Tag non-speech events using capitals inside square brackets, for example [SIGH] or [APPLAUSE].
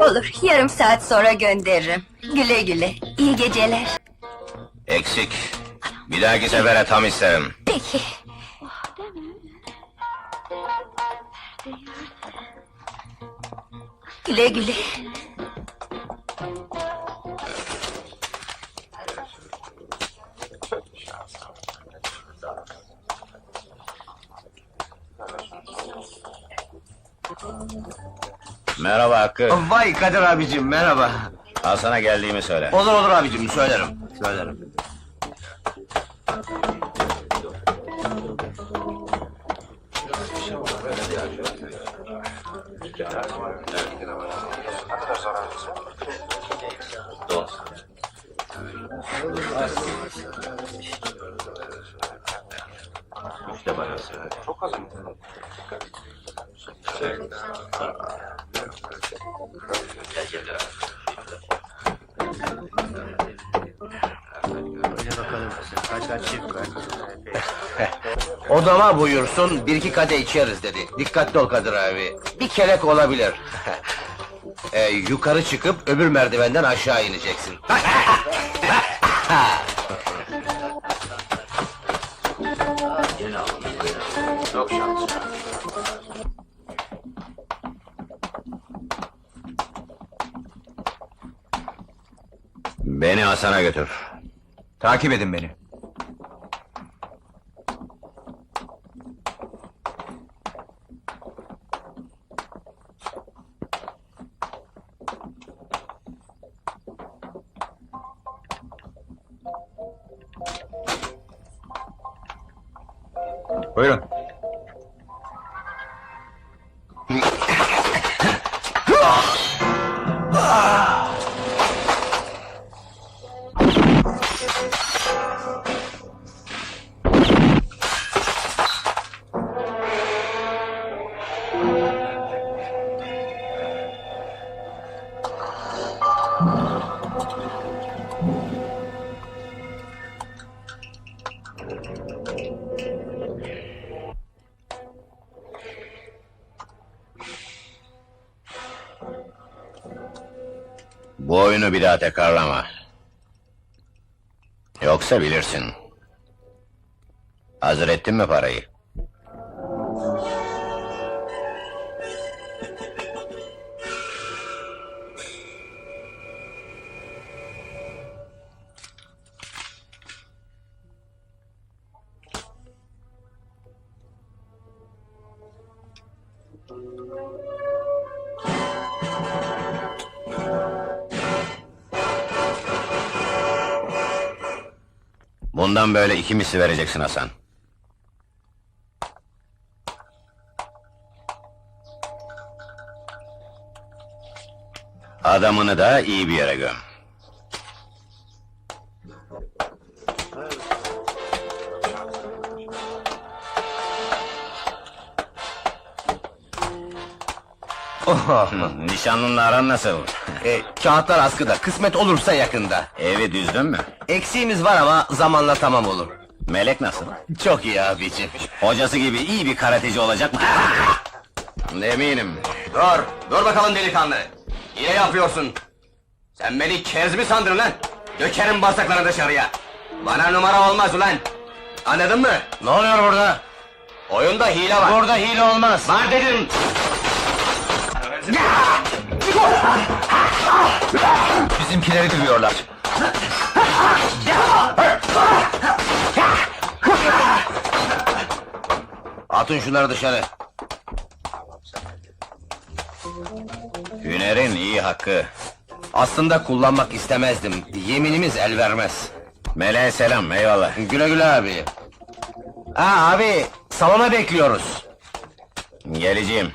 Olur, yarım saat sonra gönderirim. Güle güle, iyi geceler. Eksik. Bir dahaki sefere tam isterim. Peki. Güle güle. Merhaba Hakkı. Vay Kadir abicim merhaba. Hasan'a geldiğimi söyle. Olur olur abicim söylerim. Söylerim. Odama buyursun bir iki kadeh içeriz dedi. Dikkatli ol Kadir abi. Bir kelek olabilir. Ee, [LAUGHS] yukarı çıkıp öbür merdivenden aşağı ineceksin. [LAUGHS] Çok şanslı. Beni Hasan'a götür. Takip edin beni. Buyurun. Oyunu bir daha tekrarlama. Yoksa bilirsin. Hazır ettin mi parayı? Bundan böyle iki misli vereceksin Hasan. Adamını da iyi bir yere göm. Oh, Nişanlınla aran nasıl? e, kağıtlar askıda, kısmet olursa yakında. Evi düzdün mü? Eksiğimiz var ama zamanla tamam olur. Melek nasıl? Çok iyi abicim. Hocası gibi iyi bir karateci olacak mı? Eminim. Dur, dur bakalım delikanlı. Yine yapıyorsun. Sen beni kez mi sandın lan? Dökerim bağırsaklarını dışarıya. Bana numara olmaz ulan. Anladın mı? Ne oluyor burada? Oyunda hile var. Burada hile olmaz. Var dedim. Bizimkileri dövüyorlar. Atın şunları dışarı. Hünerin iyi hakkı. Aslında kullanmak istemezdim. Yeminimiz el vermez. Meleğe selam eyvallah. Güle güle abi. Ha abi, salona bekliyoruz. Geleceğim.